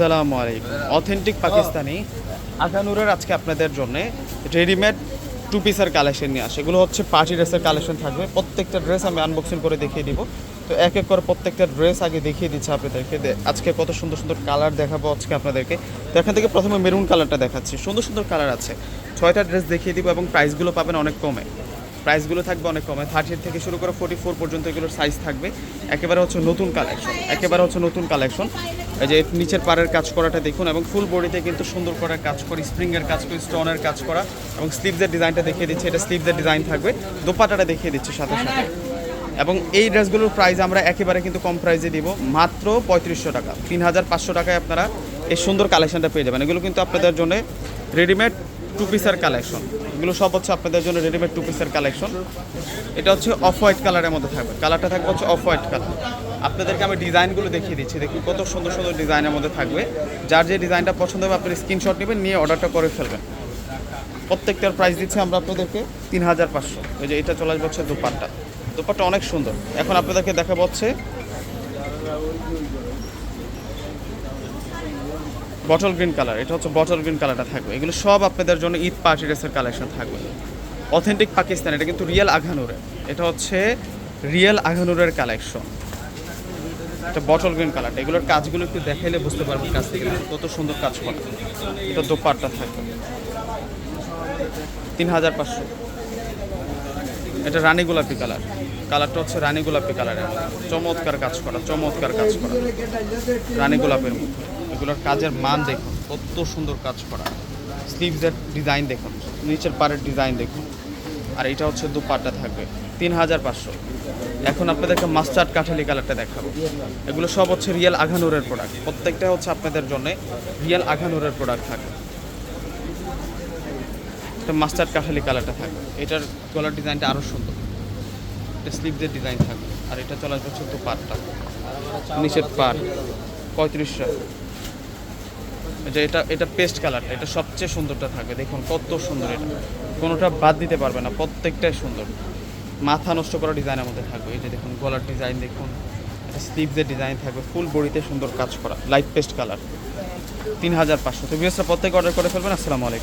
আসসালামু আলাইকুম। অথেন্টিক পাকিস্তানি আগানুরের আজকে আপনাদের জন্য রেডিমেড টু পিসের কালেকশন নিয়ে আসে এগুলো হচ্ছে পার্টি ড্রেসের কালেকশন থাকবে। প্রত্যেকটা ড্রেস আমি আনবক্সিং করে দেখিয়ে দিব। তো এক এক করে প্রত্যেকটা ড্রেস আগে দেখিয়ে দিচ্ছি আপনাদেরকে। আজকে কত সুন্দর সুন্দর কালার দেখাবো আজকে আপনাদেরকে। তো এখান থেকে প্রথমে মেরুন কালারটা দেখাচ্ছি। সুন্দর সুন্দর কালার আছে। ছয়টা ড্রেস দেখিয়ে দিব এবং প্রাইসগুলো পাবেন অনেক কমে। প্রাইসগুলো থাকবে অনেক কমে। থার্টি থেকে শুরু করে ফোর্টি ফোর পর্যন্ত এগুলোর সাইজ থাকবে। একেবারে হচ্ছে নতুন কালেকশন একেবারে হচ্ছে নতুন কালেকশন এই যে নিচের পাড়ের কাজ করাটা দেখুন, এবং ফুল বডিতে কিন্তু সুন্দর করে কাজ করি স্প্রিংয়ের কাজ করি স্টোনের কাজ করা, এবং স্লিভসের ডিজাইনটা দেখিয়ে দিচ্ছি। এটা স্লিভসের ডিজাইন থাকবে। দোপাটাটা দেখিয়ে দিচ্ছি সাথে সাথে। এবং এই ড্রেসগুলোর প্রাইস আমরা একেবারে কিন্তু কম প্রাইসে দিব, মাত্র পঁয়ত্রিশশো টাকা। তিন হাজার পাঁচশো টাকায় আপনারা এই সুন্দর কালেকশনটা পেয়ে যাবেন। এগুলো কিন্তু আপনাদের জন্য রেডিমেড টু পিসের কালেকশন এগুলো সব হচ্ছে আপনাদের জন্য রেডিমেড টু পিসের কালেকশন এটা হচ্ছে অফ হোয়াইট কালারের মধ্যে থাকবে। কালারটা থাকবে হচ্ছে অফ হোয়াইট কালার আপনাদেরকে আমি ডিজাইনগুলো দেখিয়ে দিচ্ছি। দেখি কত সুন্দর সুন্দর ডিজাইনের মধ্যে থাকবে। যার যে ডিজাইনটা পছন্দ হবে আপনি স্ক্রিনশট নেবেন, নিয়ে অর্ডারটা করে ফেলবেন। প্রত্যেকটার প্রাইস দিচ্ছি আমরা আপনাদেরকে তিন হাজার পাঁচশো। ওই যে এটা চলে আসবে হচ্ছে দুপাট্টা। দুপাট্টা অনেক সুন্দর। এখন আপনাদেরকে দেখা হচ্ছে বটল গ্রিন কালার এটা হচ্ছে বটল গ্রিন কালারটা থাকবে। এগুলো সব আপনাদের জন্য ঈদ পার্টি ড্রেসের কালেকশন থাকবে। অথেন্টিক পাকিস্তান এটা কিন্তু রিয়েল আঘানুরের এটা হচ্ছে রিয়েল আঘানুরের কালেকশন এটা বটল গ্রিন কালারটা এগুলোর কাজগুলো একটু দেখাইলে বুঝতে পারবেন কাছ থেকে। কত সুন্দর কাজ করা। এটা দোপাট্টা থাকবে। তিন হাজার পাঁচশো। এটা রানী গোলাপি কালার কালারটা হচ্ছে রানী গোলাপি কালারের চমৎকার কাজ করা, চমৎকার কাজ করা। রানী গোলাপের মধ্যে এগুলোর কাজের মান দেখুন, কত সুন্দর কাজ করা। স্লিভসের ডিজাইন দেখুন, নিচের পাড়ের ডিজাইন দেখুন। আর এটা হচ্ছে দুপাট্টা থাকবে। তিন হাজার পাঁচশো। এখন আপনাদেরকে মাস্টার্ড কাঠালি কালারটা দেখাবো। এগুলো সব হচ্ছে রিয়েল আঘানুরের প্রোডাক্ট প্রত্যেকটা হচ্ছে আপনাদের জন্য রিয়েল আঘানুরের প্রোডাক্ট থাকে। এটা মাস্টার্ড কাঠালি কালারটা থাকবে এটার গলার ডিজাইনটা আরও সুন্দর। এটা স্লিভসের ডিজাইন থাকবে আর এটা চলে আসবে হচ্ছে পাটটা নিচের পাট। পঁয়ত্রিশশো। যে এটা এটা পেস্ট কালারটা। এটা সবচেয়ে সুন্দরটা থাকবে দেখুন কত সুন্দর এটা। কোনোটা বাদ দিতে পারবে না। প্রত্যেকটাই সুন্দর। মাথা নষ্ট করা ডিজাইনের মধ্যে থাকবে। এই যে দেখুন, গলার ডিজাইন দেখুন, একটা স্লিভসের ডিজাইন থাকবে ফুল বডিতে সুন্দর কাজ করা লাইট পেস্ট কালার তিন হাজার পাঁচশো। তো বিএসটা প্রত্যেকে অর্ডার করে ফেলবেন। আসসালামু আলাইকুম।